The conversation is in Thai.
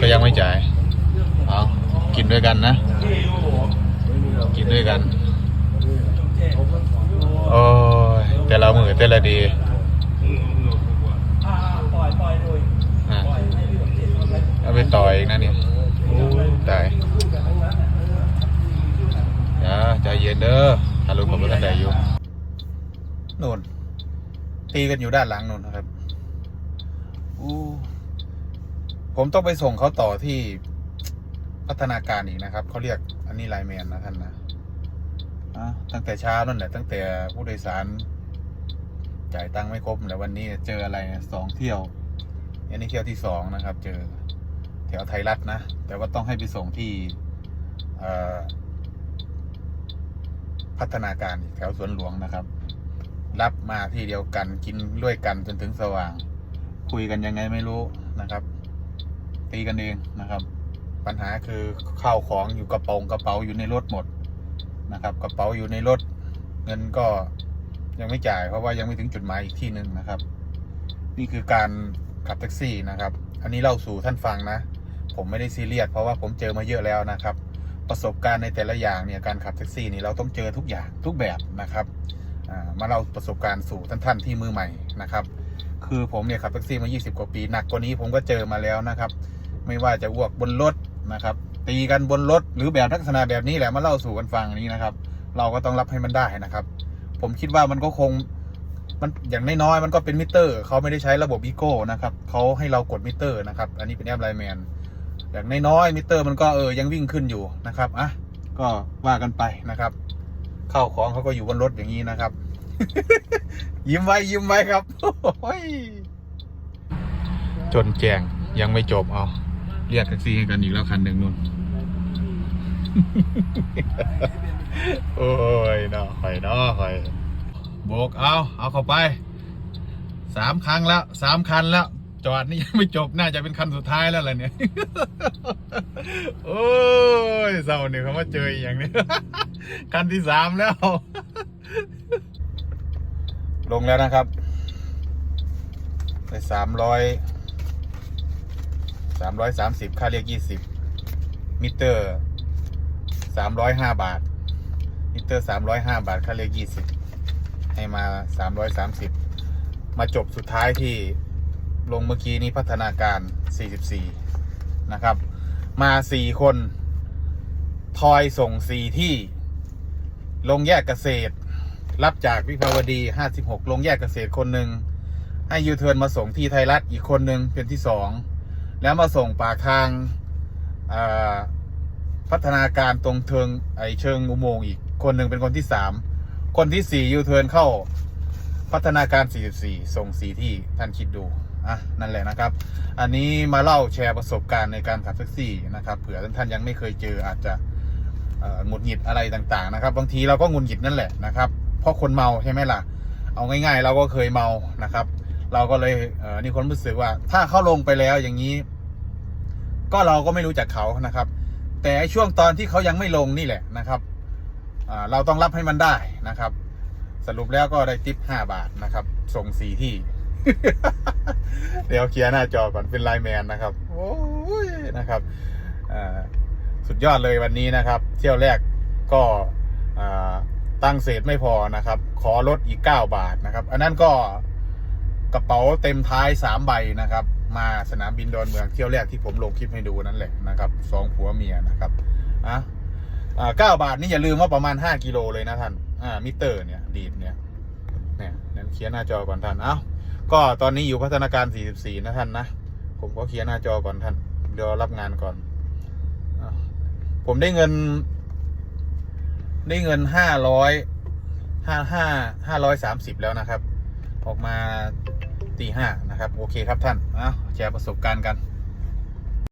ก็ยังไม่จ่าย เอากินด้วยกันนะ กินด้วยกัน โอ้ยแต่ละมือแต่ละดีอะเอาไปต่ออีกนะเนี่ยโอ้ยตายอย่าใจเย็นเด้อฮัลโหลผมก็ทันได้อยู่นู่นตีกันอยู่ด้านหลังนู่นนะครับอู้ ผมต้องไปส่งเขาต่อที่พัฒนาการอีกนะครับเขาเรียกอันนี้ไลน์แมนนะท่านนะอะตั้งแต่เช้านั่นแหละตั้งแต่ผู้โดยสารจ่ายตังค์ไม่ครบแต่วันนี้เจออะไรนะสองเที่ยว อันนี้เที่ยวที่สองนะครับ เจอแถวไทยรัฐนะ แต่ว่าต้องให้ไปส่งที่เอ่อพัฒนาการอีกแถวสวนหลวงนะครับ รับมาที่เดียวกันกินด้วยกันจนถึงสว่าง คุยกันยังไงไม่รู้นะครับ ตีกันเองนะครับ ปัญหาคือข้าวของอยู่กระเป๋ากระเป๋าอยู่ในรถหมดนะครับ กระเป๋าอยู่ในรถ เงินก็ยังไม่จ่ายเพราะว่ายังไม่ถึงจุดหมายอีกที่หนึ่งนะครับ นี่คือการขับแท็กซี่นะครับ อันนี้เล่าสู่ท่านฟังนะ ผมไม่ได้ซีเรียสเพราะว่าผมเจอมาเยอะแล้วนะครับ ประสบการณ์ในแต่ละอย่างเนี่ยการขับแท็กซี่นี่เราต้องเจอทุกอย่างทุกแบบนะครับมาเล่าประสบการณ์สู่ท่านท่านที่มือใหม่นะครับ คือผมเนี่ยขับแท็กซี่มา 20 กว่าปีหนักกว่านี้ผมก็เจอมาแล้วนะครับ ไม่ว่าจะอ้วกบนรถนะครับ ตีกันบนรถหรือแบบลักษณะแบบนี้แหละมาเล่าสู่กันฟังนี้นะครับ เราก็ต้องรับให้มันได้นะครับ ผมคิดว่ามันก็คงมันอย่างน้อยๆมันก็เป็นมิเตอร์เขาไม่ได้ใช้ระบบอีโก้นะครับเขาให้เรากดมิเตอร์นะครับ อันนี้เป็นแอปไลแมนอย่างน้อยๆมิเตอร์มันก็เออยังวิ่งขึ้นอยู่นะครับอะก็ว่ากันไปนะครับเข้าของเขาก็อยู่บนรถอย่างนี้นะครับ ยิ้มไว้ยิ้มไว้ครับจนแจงยังไม่จบเอา เรียกแท็กซี่ให้กันอีกแล้วคันหนึ่งนู่น โอ้ยเนาะหอยเนาะหอยโบกเอา เอาเข้าไปสามครั้งแล้วสามคันแล้ว จอดนี่ยังไม่จบน่าจะเป็นคันสุดท้ายแล้วแหละเนี่ย โอ้ยเศร้าเนี่ยเขามาเจออีกอย่างนี้คันที่สามแล้ว ลงแล้วนะครับ ไปสามร้อย สามร้อยสามสิบค่าเรียกยี่สิบมิเตอร์สามร้อยห้าบาท มิเตอร์สามร้อยห้าบาทค่าเรียกยี่สิบให้มาสามร้อยสามสิบมาจบสุดท้ายที่ลงเมื่อกี้นี้พัฒนาการสี่สิบสี่นะครับ มาสี่คนทอยส่งสี่ที่ ลงแยกเกษตร รับจากวิภาวดี56ลงแยกเกษตรคนหนึ่งให้ยูเทิร์นมาส่งที่ไทยรัฐอีกคนหนึ่งเป็นที่สอง แล้วมาส่งปากทางพัฒนาการตรงเทิงไอเชิงอุโมงค์อีก คนหนึ่งเป็นคนที่สามคนที่สี่ยูเทิร์นเข้าพัฒนาการ44ส่งสีที่ท่านคิดดูอะนั่นแหละนะครับ อันนี้มาเล่าแชร์ประสบการณ์ในการขับแท็กซี่นะครับเผื่อท่านยังไม่เคยเจออาจจะหงุดหงิดอะไรต่างๆนะครับ บางทีเราก็หงุดหงิดนั่นแหละนะครับเพราะคนเมาใช่ไหมล่ะ เอาง่ายๆ เราก็เคยเมานะครับ เราก็เลยเออนี่คนรู้สึกว่า ถ้าเขาลงไปแล้วอย่างนี้ ก็เราก็ไม่รู้จักเขานะครับ แต่ช่วงตอนที่เขายังไม่ลงนี่แหละนะครับเราต้องรับให้มันได้นะครับ สรุปแล้วก็ได้ทิปห้าบาทนะครับ ส่งสีที่ เดี๋ยวเคลียร์หน้าจอก่อนเป็นไลน์แมนนะครับ โอ้ยนะครับสุดยอดเลยวันนี้นะครับ เที่ยวแรกก็ตั้งเศษไม่พอนะครับ ขอลดอีก 9 บาทนะครับ อันนั้นก็ กระเป๋าเต็มท้าย3ใบนะครับ มาสนามบินดอนเมืองเที่ยวแรกที่ผมลงคลิปให้ดูนั่นแหละนะครับสองผัวเมียนะครับอะอ่าเก้าบาทนี่อย่าลืมว่าประมาณ5กิโลเลยนะท่านอ่ามิเตอร์เนี่ยดีดเนี่ยเนี่ยนั้นเคลียร์หน้าจอก่อนท่านเอ้าก็ตอนนี้อยู่พัฒนาการ 44 นะท่านนะ ผมก็เคลียร์หน้าจอก่อนท่าน เดี๋ยวรับงานก่อน ผมได้เงิน ได้เงินห้าร้อยห้าห้าห้าร้อยสามสิบแล้วนะครับ ออกมา ตีห้านะครับ โอเคครับท่านนะแชร์ประสบการณ์กัน